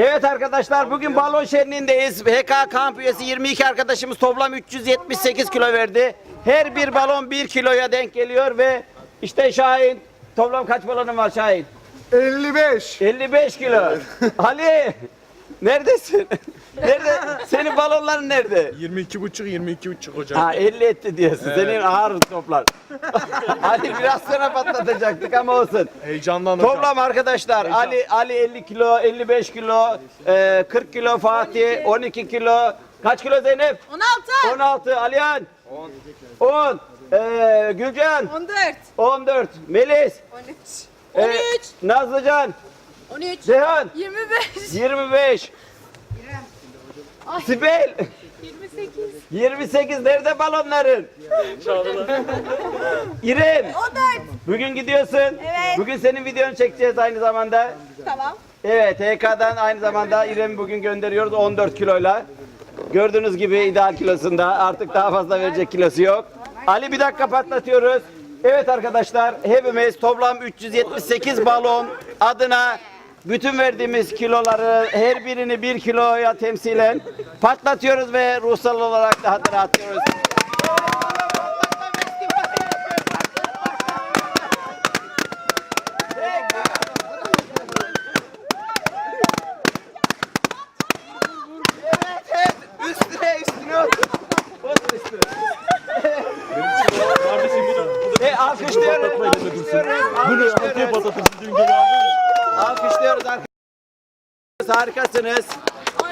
Evet arkadaşlar bugün balon şenliğindeyiz. HK kamp üyesi 22 arkadaşımız toplam 378 kilo verdi. Her bir balon 1 kiloya denk geliyor ve işte Şahin toplam kaç balonun var Şahin? 55. 55 kilo. Ali neredesin? Nerede? Senin balonların nerede? 22 buçuk 22 buçuk hocam. Ha 50 etti diyorsun. Senin ağır toplar. Ali biraz sonra patlatacaktık ama olsun. Heyecandan hocam. Toplam arkadaşlar Ali Ali 50 kilo, 55 kilo, e, 40 kilo Fatih, 12 kilo. Kaç kilo Zeynep? 16. 16 Alihan. 10. 10. E, Gülcan 14. 14. Melis. 13. e, 13. Nazlıcan. 13. Ceyhan 25. 25. Sibel 28. 28. Nerede balonların? İrem. 14. Bugün gidiyorsun. Evet. Bugün senin videonu çekeceğiz aynı zamanda. Tamam. Evet HK'dan aynı zamanda İrem'i bugün gönderiyoruz 14 kiloyla. Gördüğünüz gibi ideal kilosunda artık daha fazla verecek kilosu yok. Ali bir dakika patlatıyoruz. Evet arkadaşlar hepimiz toplam 378 balon adına bütün verdiğimiz kiloları her birini bir kiloya temsilen patlatıyoruz ve ruhsal olarak da hatırlatıyoruz. Üstüne üstüne otur. Otur üstüne. E. Alkışlıyoruz arkadaşlar. Harikasınız.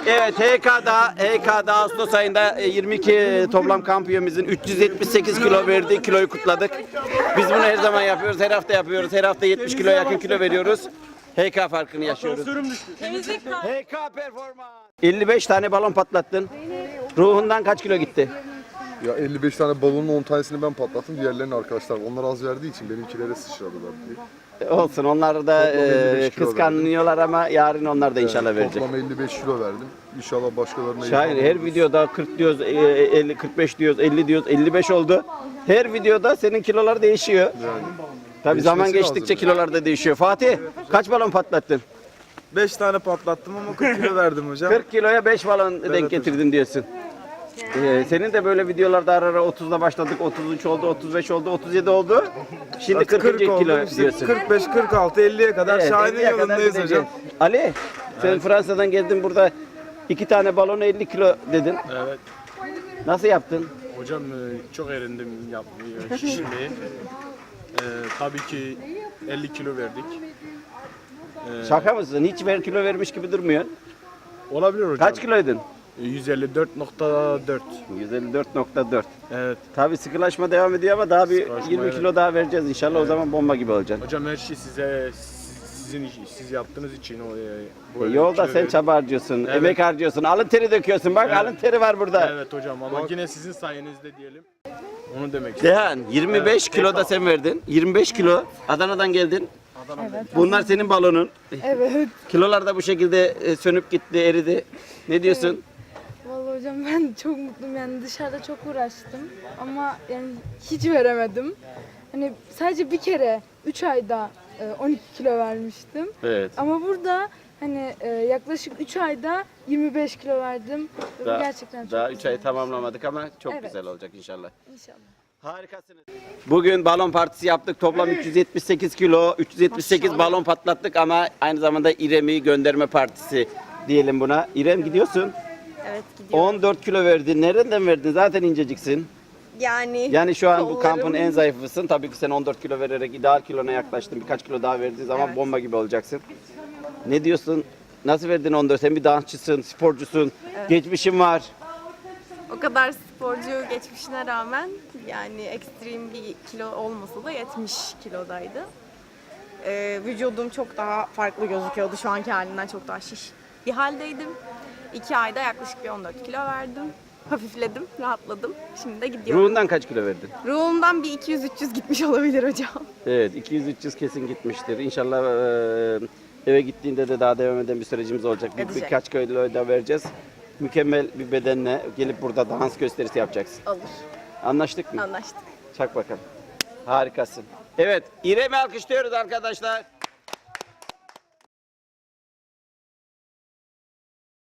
Evet HK'da HK'da Ağustos ayında e, 22 toplam kamp üyemizin 378 kilo verdiği kiloyu kutladık. Biz bunu her zaman yapıyoruz. Her hafta yapıyoruz. Her hafta 70 kilo yakın kilo veriyoruz. HK farkını yaşıyoruz. HK performans. 55 tane balon patlattın. Ruhundan kaç kilo gitti? Ya 55 tane balonun 10 tanesini ben patlattım. Diğerlerini arkadaşlar. Onlar az verdiği için benimkilere sıçradılar diye. Olsun onlar da Toplam 55 e, kilo kıskanıyorlar ama yarın onlar da inşallah verecek. Toplam 55 kilo verdim. İnşallah başkalarına Şahin her oluruz. videoda 40 diyoruz, e, 50, 45 diyoruz, 50 diyoruz, 55 oldu. Her videoda senin kilolar değişiyor. Yani. Tabii zaman Değişmesi geçtikçe lazım. kilolar da değişiyor. Fatih kaç balon patlattın? 5 tane patlattım ama 40 kilo verdim hocam. 40 kiloya 5 balon denk getirdin diyorsun. Ee, senin de böyle videolarda ara ara 30'da başladık, 33 oldu, 35 oldu, 37 oldu. Şimdi 40, 40 kilo oldu. İşte diyorsun. 45, 46, 50'ye kadar Evet, Şahin'in 50'ye kadar yolundayız gideceğiz. hocam. Ali, sen Fransa'dan geldin burada iki tane balonu 50 kilo dedin. Evet. Nasıl yaptın? Hocam e, çok erindim yapmaya şişirmeyi. E, tabii ki 50 kilo verdik. E, Şaka mısın? Hiç ver kilo vermiş gibi durmuyorsun. olabilir hocam. Kaç kiloydun? E, 154.4. 154.4. Evet. Tabii sıkılaşma devam ediyor ama daha bir Sıkılaşma, 20 evet. kilo daha vereceğiz inşallah. O zaman bomba gibi olacaksın. Hocam her şey size siz- sizin siz yaptığınız için o e, bu E, yolda kilo sen çaba harcıyorsun, Evet. emek harcıyorsun, alın teri döküyorsun. Bak Evet. alın teri var burada. Evet hocam ama yine sizin sayenizde diyelim. Onu demek istedim. Dehan 25 kilo da sen verdin. 25 kilo Adana'dan geldin. Bunlar senin balonun. Evet. Kilolar da bu şekilde e, sönüp gitti, eridi. Ne diyorsun? Hocam ben çok mutluyum yani dışarıda çok uğraştım ama yani hiç veremedim. Hani sadece bir kere 3 ayda e, 12 kilo vermiştim. Evet. Ama burada hani e, yaklaşık 3 ayda 25 kilo verdim. Bu Daha, gerçekten çok daha güzel. 3 ay tamamlamadık ama çok Evet. güzel olacak inşallah. İnşallah. Harikasınız. Bugün balon partisi yaptık. Toplam 378 kilo, 378 balon patlattık ama aynı zamanda İrem'i gönderme partisi diyelim buna. İrem gidiyorsun. Evet gidiyor. 14 kilo verdin. Nereden verdin? Zaten inceciksin. Yani Yani şu an bu kampın en zayıfısın. Tabii ki sen 14 kilo vererek ideal kilona yaklaştın. Birkaç kilo daha verdiğin zaman Evet. bomba gibi olacaksın. Ne diyorsun? Nasıl verdin 14? Sen bir dansçısın, sporcusun, geçmişin var. o kadar sporcu geçmişine rağmen yani ekstrem bir kilo olmasa da 70 kilodaydı. Ee, vücudum çok daha farklı gözüküyordu. Şu anki halinden çok daha şiş bir haldeydim. 2 ayda yaklaşık bir 14 kilo verdim. Hafifledim, rahatladım. Şimdi de gidiyorum. Ruhundan kaç kilo verdin? Ruhumdan bir 200-300 gitmiş olabilir hocam. Evet 200-300 kesin gitmiştir. İnşallah eee, eve gittiğinde de daha devam eden bir sürecimiz olacak. Bir, Edecek. birkaç kilo da vereceğiz. Mükemmel bir bedenle gelip burada dans gösterisi yapacaksın. Olur. Anlaştık mı? Anlaştık. Çak bakalım. Harikasın. Evet, İrem'i alkışlıyoruz arkadaşlar.